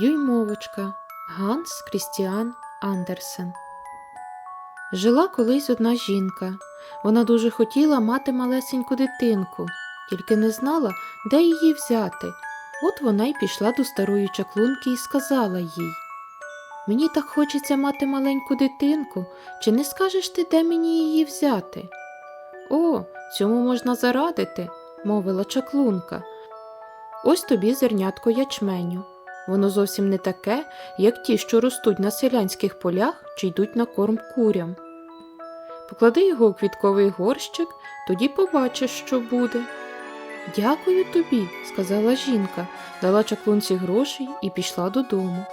Дюймовочка Ганс Крістіан Андерсен. Жила колись одна жінка. Вона дуже хотіла мати малесеньку дитинку, тільки не знала, де її взяти. От вона й пішла до старої чаклунки і сказала їй Мені так хочеться мати маленьку дитинку, чи не скажеш ти, де мені її взяти? О, цьому можна зарадити, мовила чаклунка. Ось тобі зернятко ячменю. Воно зовсім не таке, як ті, що ростуть на селянських полях чи йдуть на корм курям. Поклади його у квітковий горщик, тоді побачиш, що буде. Дякую тобі, сказала жінка, дала чаклунці грошей і пішла додому.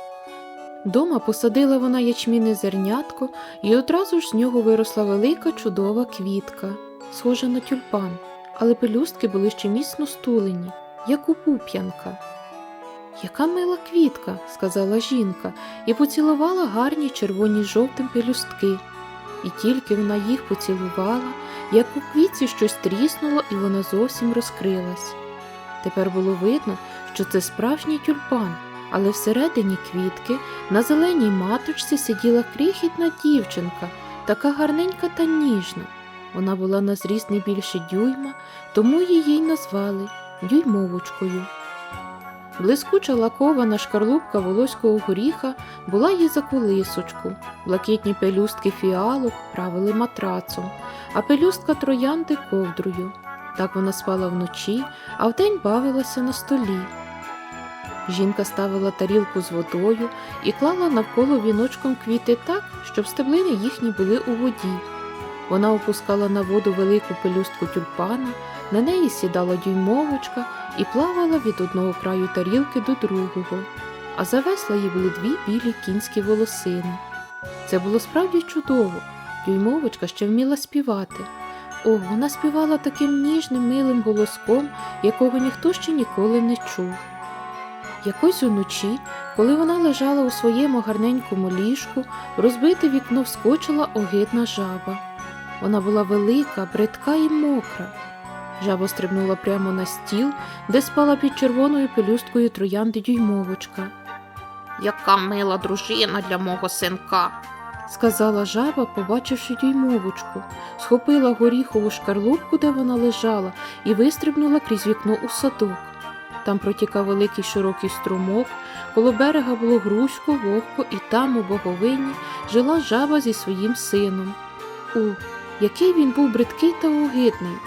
Дома посадила вона ячміне зернятко, і одразу ж з нього виросла велика чудова квітка, схожа на тюльпан, але пелюстки були ще міцно стулені, як у пуп'янка. Яка мила квітка, сказала жінка, і поцілувала гарні червоні жовтим пелюстки. І тільки вона їх поцілувала, як у квітці щось тріснуло, і вона зовсім розкрилась. Тепер було видно, що це справжній тюльпан, але всередині квітки на зеленій маточці сиділа крихітна дівчинка, така гарненька та ніжна. Вона була на зріст не більше дюйма, тому її й назвали дюймовочкою. Блискуча лакована шкарлупка волоського горіха була їй за колисочку, блакитні пелюстки фіалок правили матрацом, а пелюстка троянди ковдрою. Так вона спала вночі, а вдень бавилася на столі. Жінка ставила тарілку з водою і клала навколо віночком квіти так, щоб стеблини їхні були у воді. Вона опускала на воду велику пелюстку тюльпана, на неї сідала дюймовочка і плавала від одного краю тарілки до другого, а за весла їй були дві білі кінські волосини. Це було справді чудово. Дюймовочка ще вміла співати. О, вона співала таким ніжним милим голоском, якого ніхто ще ніколи не чув. Якось уночі, коли вона лежала у своєму гарненькому ліжку, в розбите вікно вскочила огидна жаба. Вона була велика, бридка і мокра. Жаба стрибнула прямо на стіл, де спала під червоною пелюсткою троянди дюймовочка. Яка мила дружина для мого синка. сказала жаба, побачивши дюймовочку, схопила горіхову шкарлупку, де вона лежала, і вистрибнула крізь вікно у садок. Там протікав великий широкий струмок, коло берега було грузько, вогко, і там, у боговині, жила жаба зі своїм сином. О, який він був бридкий та огидний,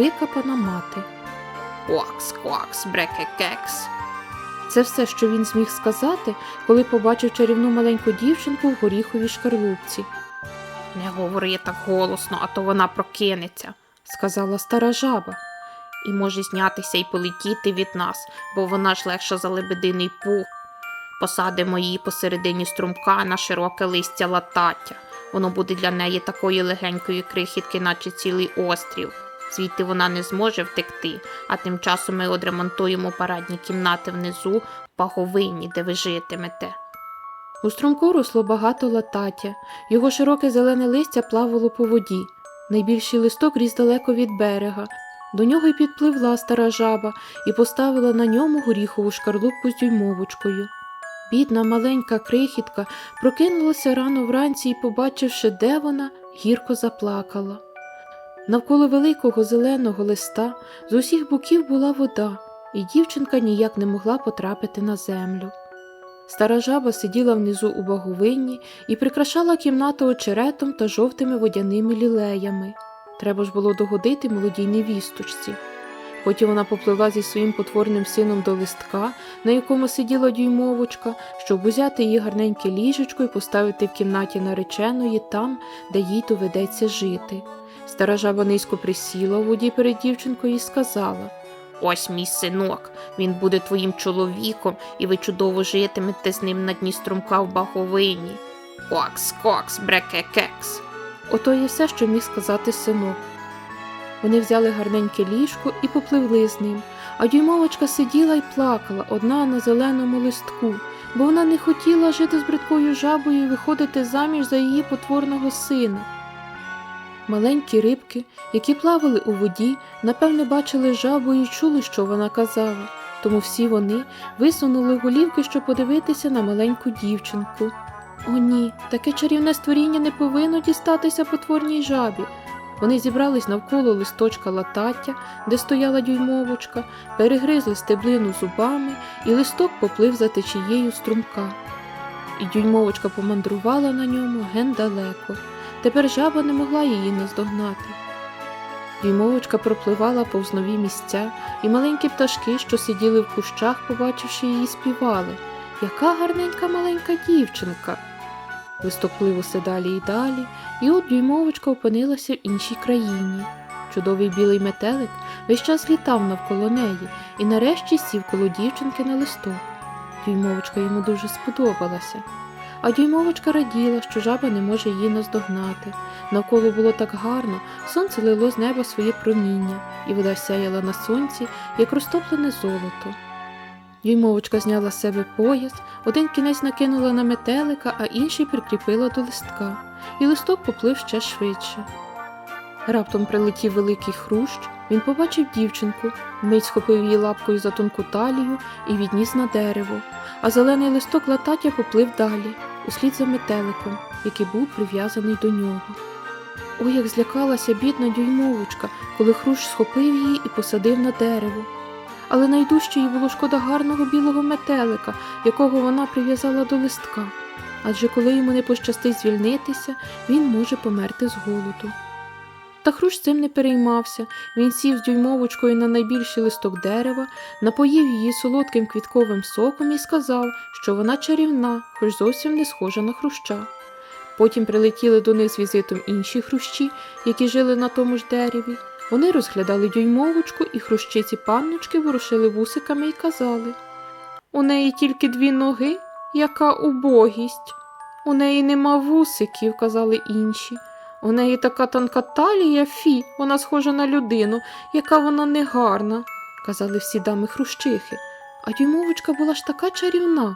викапана мати. Квакс, квакс, бреке кекс. Це все, що він зміг сказати, коли побачив чарівну маленьку дівчинку в горіховій шкарлупці, Не говори так голосно, а то вона прокинеться. сказала стара жаба. І може знятися і полетіти від нас, бо вона ж легша за лебединий пух. Посадимо її посередині струмка на широке листя латаття. Воно буде для неї такої легенької крихітки, наче цілий острів. Звідти вона не зможе втекти, а тим часом ми одремонтуємо парадні кімнати внизу в паговині, де ви житимете. У струмку росло багато латаття, його широке зелене листя плавало по воді. Найбільший листок ріс далеко від берега. До нього й підпливла стара жаба і поставила на ньому горіхову шкарлупку з дюймовочкою. Бідна маленька крихітка прокинулася рано вранці і, побачивши, де вона, гірко заплакала. Навколо великого зеленого листа з усіх боків була вода, і дівчинка ніяк не могла потрапити на землю. Стара жаба сиділа внизу у баговинні і прикрашала кімнату очеретом та жовтими водяними лілеями. Треба ж було догодити молодій невісточці. Потім вона попливла зі своїм потворним сином до листка, на якому сиділа дюймовочка, щоб узяти її гарненьке ліжечко і поставити в кімнаті нареченої там, де їй доведеться жити. Стара жаба низько присіла у воді перед дівчинкою і сказала Ось мій синок, він буде твоїм чоловіком, і ви чудово житимете з ним на дні струмка в баговині. Кокс, кокс, бреке кекс. Ото є все, що міг сказати синок. Вони взяли гарненьке ліжко і попливли з ним, а дюймовочка сиділа й плакала одна на зеленому листку, бо вона не хотіла жити з бридкою жабою і виходити заміж за її потворного сина. Маленькі рибки, які плавали у воді, напевне, бачили жабу і чули, що вона казала. тому всі вони висунули голівки, щоб подивитися на маленьку дівчинку. О ні, таке чарівне створіння не повинно дістатися потворній жабі. Вони зібрались навколо листочка латаття, де стояла дюймовочка, перегризли стеблину зубами, і листок поплив за течією струмка. І дюймовочка помандрувала на ньому ген далеко. Тепер жаба не могла її наздогнати. Дюймовочка пропливала повз нові місця, і маленькі пташки, що сиділи в кущах, побачивши її, співали. Яка гарненька маленька дівчинка. Листок плив далі і далі, і от дюймовочка опинилася в іншій країні. Чудовий білий метелик весь час літав навколо неї і нарешті сів коло дівчинки на листок. Дюймовочка йому дуже сподобалася. А дюймовочка раділа, що жаба не може її наздогнати. Навколо було так гарно, сонце лило з неба своє проміння, і вода сяяла на сонці, як розтоплене золото. Дюймовочка зняла з себе пояс, один кінець накинула на метелика, а інший прикріпила до листка, і листок поплив ще швидше. Раптом прилетів великий хрущ, він побачив дівчинку, мить схопив її лапкою за тонку талію і відніс на дерево, а зелений листок латаття поплив далі, услід за метеликом, який був прив'язаний до нього. Ой, як злякалася бідна дюймовочка, коли хрущ схопив її і посадив на дерево. Але найдужче їй було шкода гарного білого метелика, якого вона прив'язала до листка. Адже коли йому не пощастить звільнитися, він може померти з голоду. Та хрущ цим не переймався. Він сів з дюймовочкою на найбільший листок дерева, напоїв її солодким квітковим соком і сказав, що вона чарівна, хоч зовсім не схожа на хруща. Потім прилетіли до них з візитом інші хрущі, які жили на тому ж дереві. Вони розглядали дюймовочку, і хрущиці панночки ворушили вусиками і казали У неї тільки дві ноги, яка убогість. У неї нема вусиків, казали інші. У неї така тонка талія, фі, вона схожа на людину, яка вона негарна, казали всі дами хрущихи. А дюймовочка була ж така чарівна.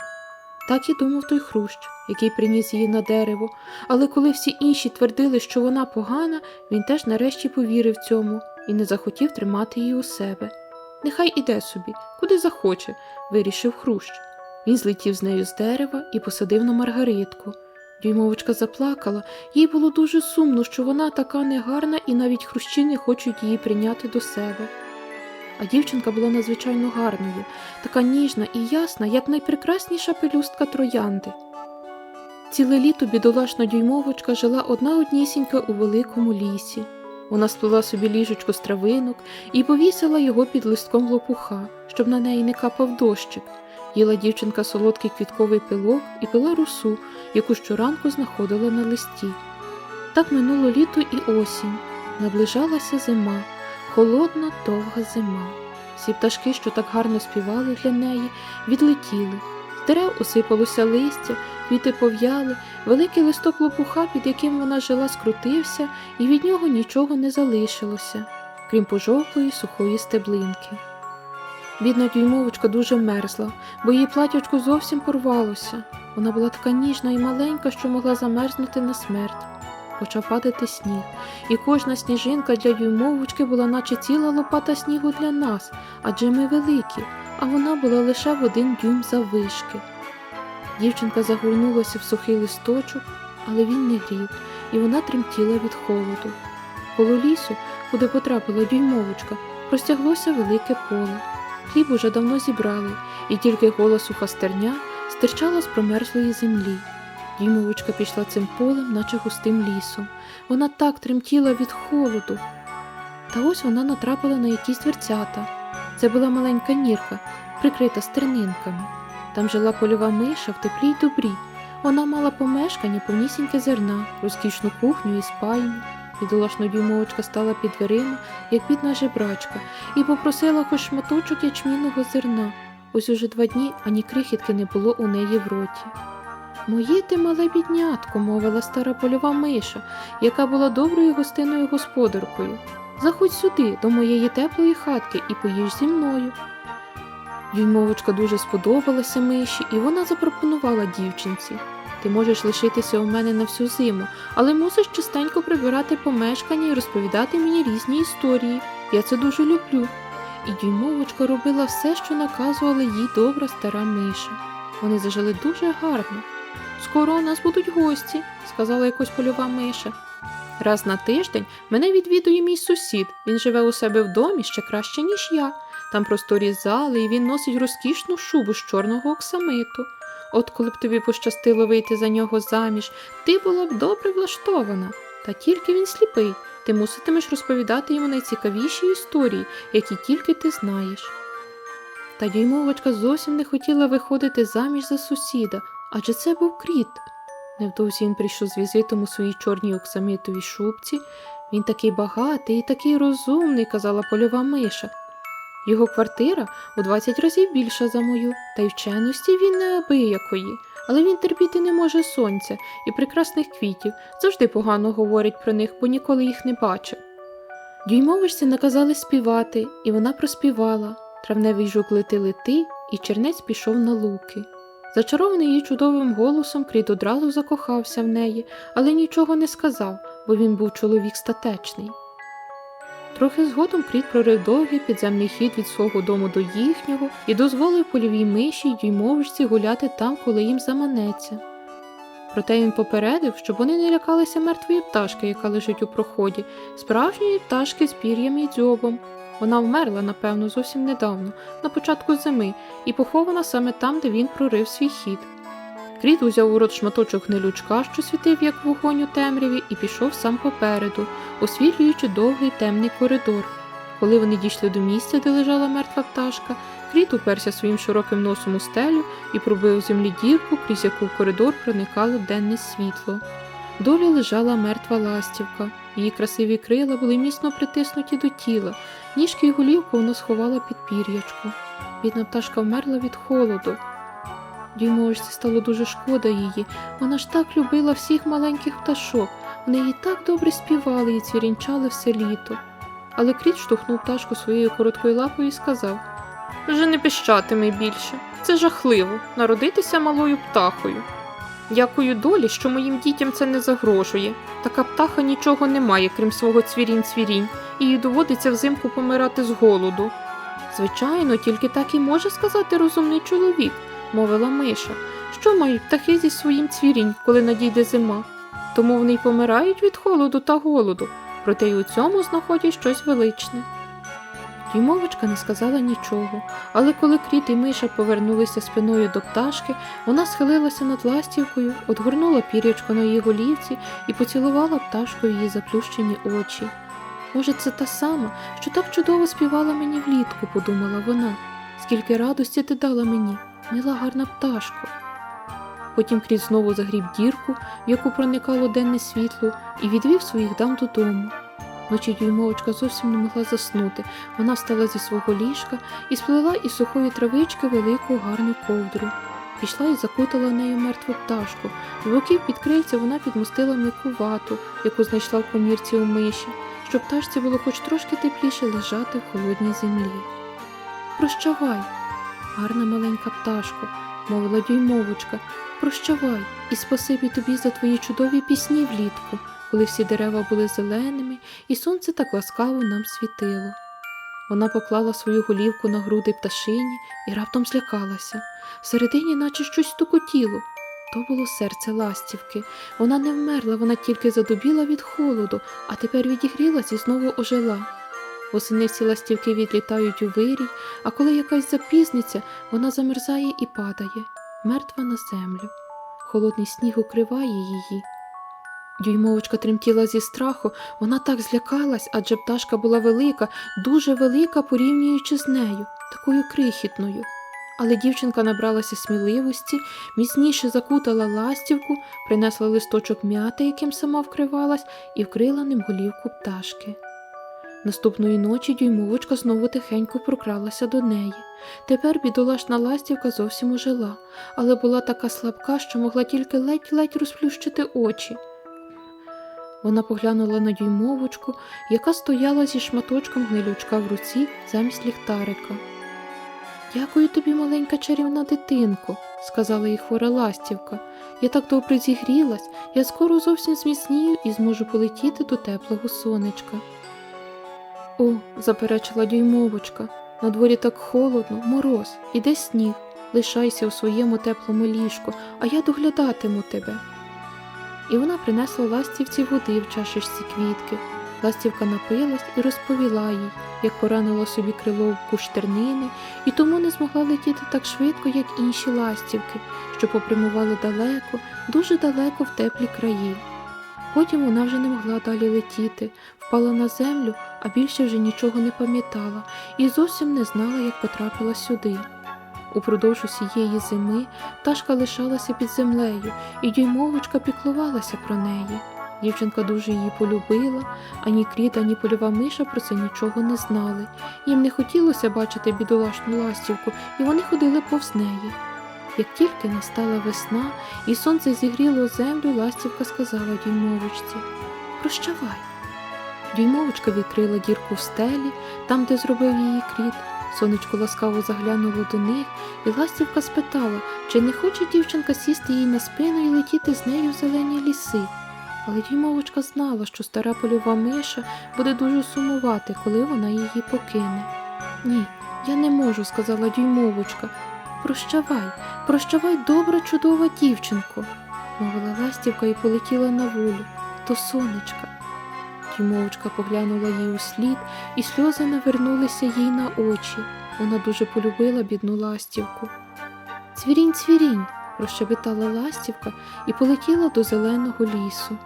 Так і думав той хрущ, який приніс її на дерево, але коли всі інші твердили, що вона погана, він теж нарешті повірив цьому і не захотів тримати її у себе. Нехай іде собі, куди захоче, вирішив хрущ. Він злетів з нею з дерева і посадив на маргаритку. Дюймовочка заплакала, їй було дуже сумно, що вона така негарна і навіть хрущі не хочуть її прийняти до себе. А дівчинка була надзвичайно гарною, така ніжна і ясна, як найпрекрасніша пелюстка троянди. Ціле літо бідолашна дюймовочка жила одна однісінька у великому лісі. Вона сплела собі ліжечко з травинок і повісила його під листком лопуха, щоб на неї не капав дощик. Їла дівчинка солодкий квітковий пилок і пила русу, яку щоранку знаходила на листі. Так минуло літо і осінь. Наближалася зима, холодна, довга зима. Всі пташки, що так гарно співали для неї, відлетіли. З дерев осипалося листя, квіти пов'яли, великий листок лопуха, під яким вона жила, скрутився, і від нього нічого не залишилося, крім пожовклої сухої стеблинки. Бідна дюймовочка дуже мерзла, бо її платячко зовсім порвалося. Вона була така ніжна і маленька, що могла замерзнути на смерть. Почав падати сніг, і кожна сніжинка для дюймовочки була наче ціла лопата снігу для нас, адже ми великі, а вона була лише в один дюйм заввишки. Дівчинка загорнулася в сухий листочок, але він не грів, і вона тремтіла від холоду. Коло лісу, куди потрапила дюймовочка, простяглося велике поле. Хліб уже давно зібрали, і тільки гола суха стерня стирчала з промерзлої землі. Дюймовочка пішла цим полем, наче густим лісом. Вона так тремтіла від холоду. Та ось вона натрапила на якісь дверцята. Це була маленька нірка, прикрита стернинками. Там жила польова миша в теплі й добрі. Вона мала помешкання повнісіньке зерна, розкішну кухню і спальню. Бідолашна дюймовочка стала під дверима, як бідна жебрачка, і попросила хоч шматочок ячмінного зерна. Ось уже два дні ані крихітки не було у неї в роті. Моє ти мале біднятко, мовила стара польова миша, яка була доброю гостиною господаркою. Заходь сюди, до моєї теплої хатки, і поїж зі мною. Дюймовочка дуже сподобалася миші, і вона запропонувала дівчинці. Ти можеш лишитися у мене на всю зиму, але мусиш частенько прибирати помешкання і розповідати мені різні історії. Я це дуже люблю. і дюймовочка робила все, що наказувала їй добра стара миша. Вони зажили дуже гарно. Скоро у нас будуть гості, сказала якось польова миша. Раз на тиждень мене відвідує мій сусід. Він живе у себе в домі ще краще, ніж я. Там просторі зали, і він носить розкішну шубу з чорного оксамиту. От коли б тобі пощастило вийти за нього заміж, ти була б добре влаштована. Та тільки він сліпий, ти муситимеш розповідати йому найцікавіші історії, які тільки ти знаєш. Та дюймовочка зовсім не хотіла виходити заміж за сусіда, адже це був кріт. Невдовзі він прийшов з візитом у своїй чорній оксамитовій шубці. Він такий багатий і такий розумний, казала польова миша. Його квартира у 20 разів більша за мою, та й вченості він неабиякої, але він терпіти не може сонця і прекрасних квітів, завжди погано говорить про них, бо ніколи їх не бачив. Дюймовочці наказали співати, і вона проспівала. Травневий жук лети лети, і чернець пішов на луки. Зачарований її чудовим голосом, Кріт одразу закохався в неї, але нічого не сказав, бо він був чоловік статечний. Трохи згодом Кріт прорив довгий підземний хід від свого дому до їхнього і дозволив польовій миші й дюймовичці гуляти там, коли їм заманеться. Проте він попередив, щоб вони не лякалися мертвої пташки, яка лежить у проході, справжньої пташки з пір'ям і дзьобом. Вона вмерла, напевно, зовсім недавно, на початку зими, і похована саме там, де він прорив свій хід. Кріт узяв у рот шматочок гнилючка, що світив, як вогонь у темряві, і пішов сам попереду, освітлюючи довгий темний коридор. Коли вони дійшли до місця, де лежала мертва пташка, Кріт уперся своїм широким носом у стелю і пробив у землі дірку, крізь яку в коридор проникало денне світло. Долі лежала мертва ластівка. Її красиві крила були міцно притиснуті до тіла, ніжки й голівку вона сховала під пір'ячку. Бідна пташка вмерла від холоду. Дюймовочці стало дуже шкода її. Вона ж так любила всіх маленьких пташок. Вони їй так добре співали і цвірінчали все літо. Але Кріт штовхнув пташку своєю короткою лапою і сказав Вже не піщатиме більше. Це жахливо народитися малою птахою. Дякую долі, що моїм дітям це не загрожує. Така птаха нічого не має, крім свого цвірінь-цвірінь, і їй доводиться взимку помирати з голоду. Звичайно, тільки так і може сказати розумний чоловік, мовила Миша. Що мають птахи зі своїм цвірінь, коли надійде зима? Тому вони й помирають від холоду та голоду, проте й у цьому знаходять щось величне. Дюймовочка не сказала нічого, але коли Кріт і Миша повернулися спиною до пташки, вона схилилася над ластівкою, одгорнула пір'ячко на її голівці і поцілувала пташку в її заплющені очі. Може, це та сама, що так чудово співала мені влітку, подумала вона. Скільки радості ти дала мені, мила гарна пташко. Потім Кріт знову загріб дірку, в яку проникало денне світло, і відвів своїх дам додому. Вночі дюймовочка зовсім не могла заснути. Вона встала зі свого ліжка і сплела із сухої травички велику гарну ковдру. Пішла і закутала нею мертву пташку. З боків під крильця вона підмостила м'яку вату, яку знайшла в комірці у миші, щоб пташці було хоч трошки тепліше лежати в холодній землі. Прощавай, гарна маленька пташко, мовила дюймовочка. Прощавай і спасибі тобі за твої чудові пісні влітку, коли всі дерева були зеленими, і сонце так ласкаво нам світило. Вона поклала свою голівку на груди пташині і раптом злякалася. Всередині, наче щось стукотіло. То було серце ластівки. Вона не вмерла, вона тільки задубіла від холоду, а тепер відігрілась і знову ожила. Восени всі ластівки відлітають у вирій, а коли якась запізниться, вона замерзає і падає, мертва на землю. Холодний сніг укриває її. Дюймовочка тремтіла зі страху, вона так злякалась, адже пташка була велика, дуже велика, порівнюючи з нею, такою крихітною. Але дівчинка набралася сміливості, міцніше закутала ластівку, принесла листочок м'яти, яким сама вкривалась, і вкрила ним голівку пташки. Наступної ночі дюймовочка знову тихенько прокралася до неї. Тепер бідолашна ластівка зовсім ожила, але була така слабка, що могла тільки ледь-ледь розплющити очі. Вона поглянула на дюймовочку, яка стояла зі шматочком гнилючка в руці замість ліхтарика. Дякую тобі, маленька чарівна дитинко, сказала їй хвора ластівка. Я так добре зігрілась, я скоро зовсім зміцнію і зможу полетіти до теплого сонечка. О, заперечила дюймовочка, На дворі так холодно, мороз, іде сніг. Лишайся у своєму теплому ліжку, а я доглядатиму тебе. І вона принесла ластівці води в чашечці квітки. Ластівка напилась і розповіла їй, як поранила собі крило в куштернини, і тому не змогла летіти так швидко, як інші ластівки, що попрямували далеко, дуже далеко в теплі краї. Потім вона вже не могла далі летіти, впала на землю, а більше вже нічого не пам'ятала і зовсім не знала, як потрапила сюди. Упродовж усієї зими пташка лишалася під землею, і дюймовочка піклувалася про неї. Дівчинка дуже її полюбила, ані кріт, ані польова миша про це нічого не знали. Їм не хотілося бачити бідолашну ластівку, і вони ходили повз неї. Як тільки настала весна і сонце зігріло землю, ластівка сказала дюймовочці Прощавай. Дюймовочка відкрила дірку в стелі, там, де зробив її кріт. Сонечко ласкаво заглянуло до них, і ластівка спитала, чи не хоче дівчинка сісти їй на спину і летіти з нею в зелені ліси. Але дюймовочка знала, що стара польова миша буде дуже сумувати, коли вона її покине. Ні, я не можу, сказала дюймовочка. Прощавай, прощавай, добра, чудова дівчинко, мовила ластівка і полетіла на волю до сонечка. Дюймовочка поглянула їй у слід, і сльози навернулися їй на очі. Вона дуже полюбила бідну ластівку. Цвірінь, цвірінь, прощебетала ластівка і полетіла до зеленого лісу.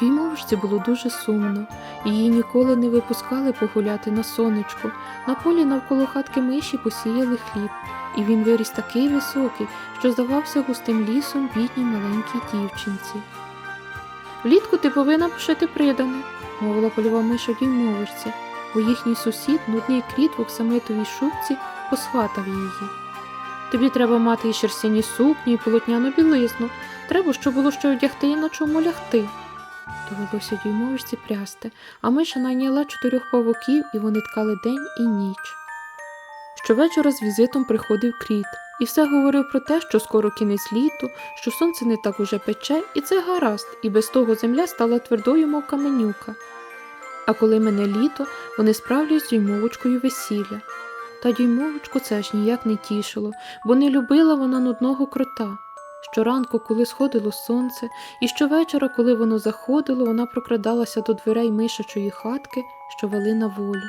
Дюймовочці було дуже сумно, її ніколи не випускали погуляти на сонечку. На полі навколо хатки миші посіяли хліб, і він виріс такий високий, що здавався густим лісом бідній маленькій дівчинці. Влітку ти повинна пошити придане, мовила польова миша дюймовочці, бо їхній сусід, нудний кріт в оксамитовій шубці, посватав її. Тобі треба мати і шерстяні сукні, і полотняну білизну. Треба, щоб було що одягти і на чому лягти. Довелося дюймовочці прясти, а миша найняла чотирьох павуків, і вони ткали день і ніч. Щовечора з візитом приходив кріт і все говорив про те, що скоро кінець літу, що сонце не так уже пече, і це гаразд, і без того земля стала твердою, мов каменюка. А коли мене літо, вони справлять з дюймовочкою весілля. Та дюймовочку це ж ніяк не тішило, бо не любила вона нудного крота. Щоранку, коли сходило сонце, і щовечора, коли воно заходило, вона прокрадалася до дверей мишачої хатки, що вели на волю.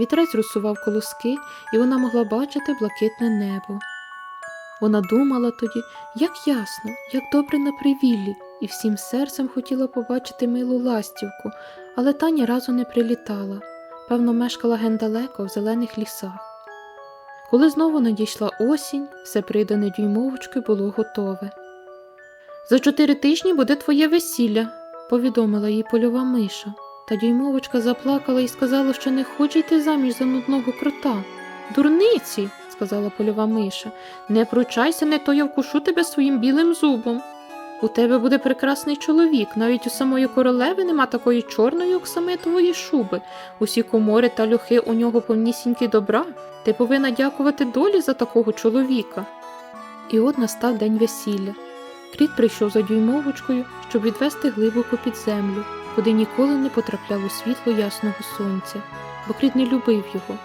Вітрець розсував колоски, і вона могла бачити блакитне небо. Вона думала тоді, як ясно, як добре на привіллі, і всім серцем хотіла побачити милу ластівку, але та ні разу не прилітала. Певно, мешкала ген далеко в зелених лісах. Коли знову надійшла осінь, все придане дюймовочки було готове. За чотири тижні буде твоє весілля, повідомила їй польова миша. Та дюймовочка заплакала і сказала, що не хоче йти заміж за нудного крота. Дурниці, сказала польова миша, не пручайся, не то я вкушу тебе своїм білим зубом. У тебе буде прекрасний чоловік, навіть у самої королеви нема такої чорної оксамитової шуби. Усі комори та льохи у нього повнісінькі добра. Ти повинна дякувати долі за такого чоловіка. І от настав день весілля. Кріт прийшов за дюймовочкою, щоб відвести глибоко під землю, куди ніколи не потрапляло світло ясного сонця, бо кріт не любив його.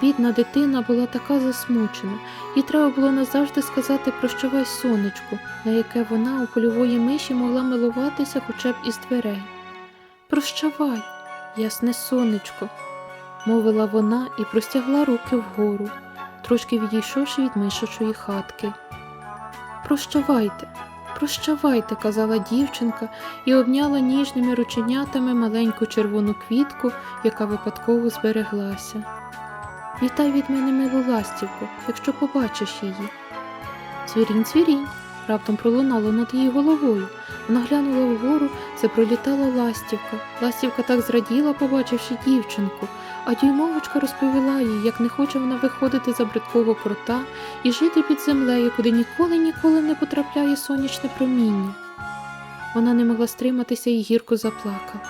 Бідна дитина була така засмучена, їй треба було назавжди сказати прощавай сонечку, на яке вона у польової миші могла милуватися хоча б із дверей. Прощавай, ясне сонечко, мовила вона і простягла руки вгору, трошки відійшовши від мишачої хатки. Прощавайте, прощавайте, казала дівчинка і обняла ніжними рученятами маленьку червону квітку, яка випадково збереглася. Вітай від мене милу ластівку, якщо побачиш її. Цвірінь, цвірінь, раптом пролунало над її головою. Вона глянула вгору, це пролітала ластівка. Ластівка так зраділа, побачивши дівчинку, а дюймовочка розповіла їй, як не хоче вона виходити за бридкого крота і жити під землею, куди ніколи ніколи не потрапляє сонячне проміння. Вона не могла стриматися і гірко заплакала.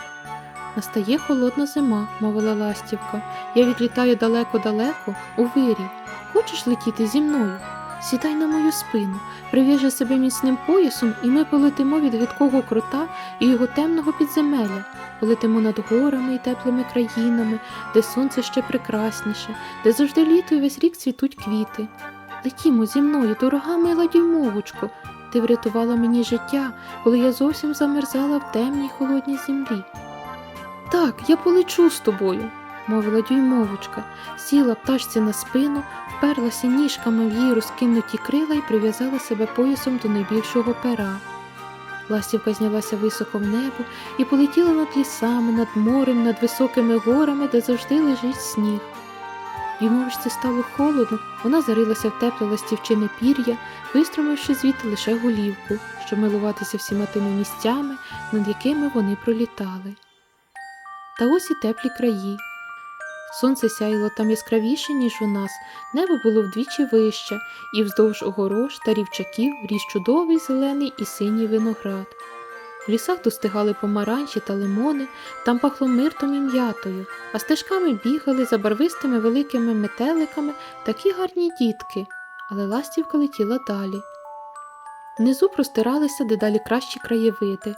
Настає холодна зима, мовила ластівка. Я відлітаю далеко-далеко у вирій. Хочеш летіти зі мною? Сідай на мою спину, прив'яжи себе міцним поясом, і ми полетимо від гидкого крота і його темного підземелля. Полетимо над горами і теплими країнами, де сонце ще прекрасніше, де завжди літо і весь рік цвітуть квіти. Летімо зі мною, дорога мила дюймовочко. Ти врятувала мені життя, коли я зовсім замерзала в темній холодній землі. Так, я полечу з тобою, мовила дюймовочка, сіла пташці на спину, вперлася ніжками в її розкинуті крила і прив'язала себе поясом до найбільшого пера. Ластівка знялася високо в небо і полетіла над лісами, над морем, над високими горами, де завжди лежить сніг. Дюймовочці стало холодно, вона зарилася в тепле ластівчине пір'я, вистромивши звідти лише голівку, щоб милуватися всіма тими місцями, над якими вони пролітали. Та ось і теплі краї. Сонце сяїло там яскравіше, ніж у нас, небо було вдвічі вище, і вздовж огорож та рівчаків ріс чудовий зелений і синій виноград. В лісах достигали помаранчі та лимони, там пахло миртом і м'ятою, а стежками бігали за барвистими великими метеликами такі гарні дітки, але ластівка летіла далі. Внизу простиралися дедалі кращі краєвиди.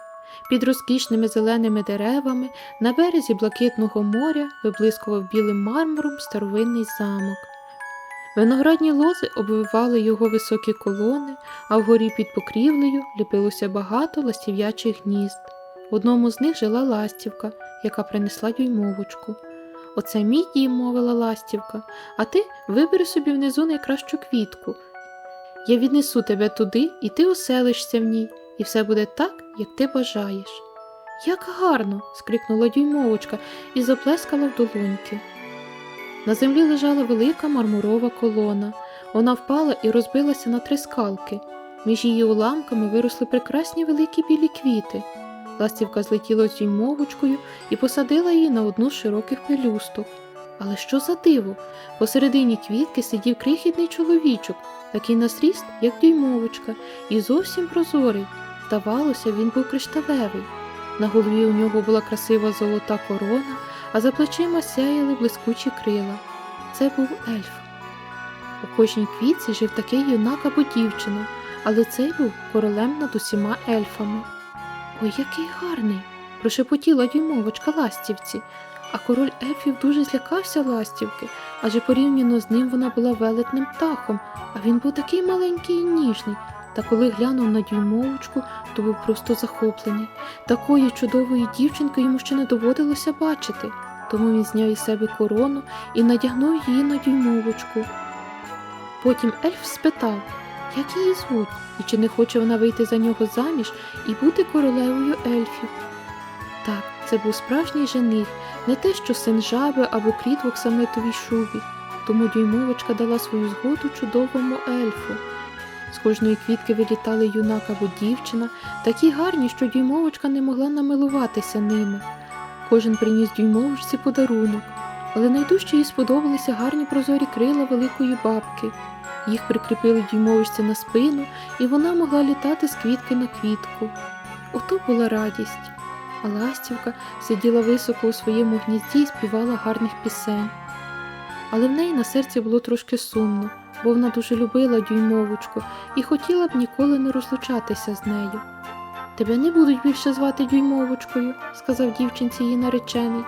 Під розкішними зеленими деревами на березі блакитного моря виблискував білим мармуром старовинний замок. Виноградні лози обвивали його високі колони, а вгорі під покрівлею ліпилося багато ластів'ячих гнізд. В одному з них жила ластівка, яка принесла дюймовочку. Оце мій дім, мовила ластівка, а ти вибери собі внизу найкращу квітку. Я віднесу тебе туди, і ти оселишся в ній, і все буде так, як ти бажаєш. Як гарно. скрикнула дюймовочка і заплескала в долоньки. На землі лежала велика мармурова колона. Вона впала і розбилася на три скалки. Між її уламками виросли прекрасні великі білі квіти. Ластівка злетіла з дюймовочкою і посадила її на одну з широких пелюсток. Але що за диво? Посередині квітки сидів крихітний чоловічок, такий на зріст, як дюймовочка, і зовсім прозорий. Здавалося, він був кришталевий. На голові у нього була красива золота корона, а за плечима сяяли блискучі крила. Це був ельф. У кожній квітці жив такий юнак або дівчина, але цей був королем над усіма ельфами. Ой, який гарний! прошепотіла дюймовочка ластівці, а король ельфів дуже злякався ластівки, адже порівняно з ним вона була велетним птахом, а він був такий маленький і ніжний. Та коли глянув на дюймовочку, то був просто захоплений. Такої чудової дівчинки йому ще не доводилося бачити, тому він зняв із себе корону і надягнув її на дюймовочку. Потім ельф спитав, як її звуть, і чи не хоче вона вийти за нього заміж і бути королевою ельфів. Так, це був справжній жених, не те, що син жаби або кріт в оксамитовій шубі, тому дюймовочка дала свою згоду чудовому ельфу. З кожної квітки вилітали юнак або дівчина, такі гарні, що дюймовочка не могла намилуватися ними. Кожен приніс дюймовочці подарунок, але найдужче їй сподобалися гарні прозорі крила великої бабки. Їх прикріпили дюймовочці на спину, і вона могла літати з квітки на квітку. Ото була радість. А ластівка сиділа високо у своєму гнізді і співала гарних пісень. Але в неї на серці було трошки сумно, бо вона дуже любила дюймовочку і хотіла б ніколи не розлучатися з нею. Тебе не будуть більше звати дюймовочкою, сказав дівчинці її наречений.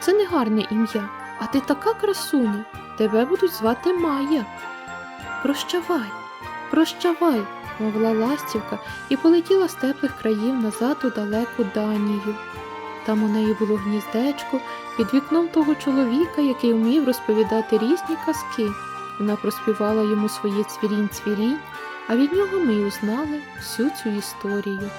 Це не гарне ім'я, а ти така красуня. Тебе будуть звати Майя. Прощавай, прощавай, мовила ластівка і полетіла з теплих країв назад у далеку Данію. Там у неї було гніздечко під вікном того чоловіка, який вмів розповідати різні казки. Вона проспівала йому своє цвірінь цвірінь, а від нього ми й узнали всю цю історію.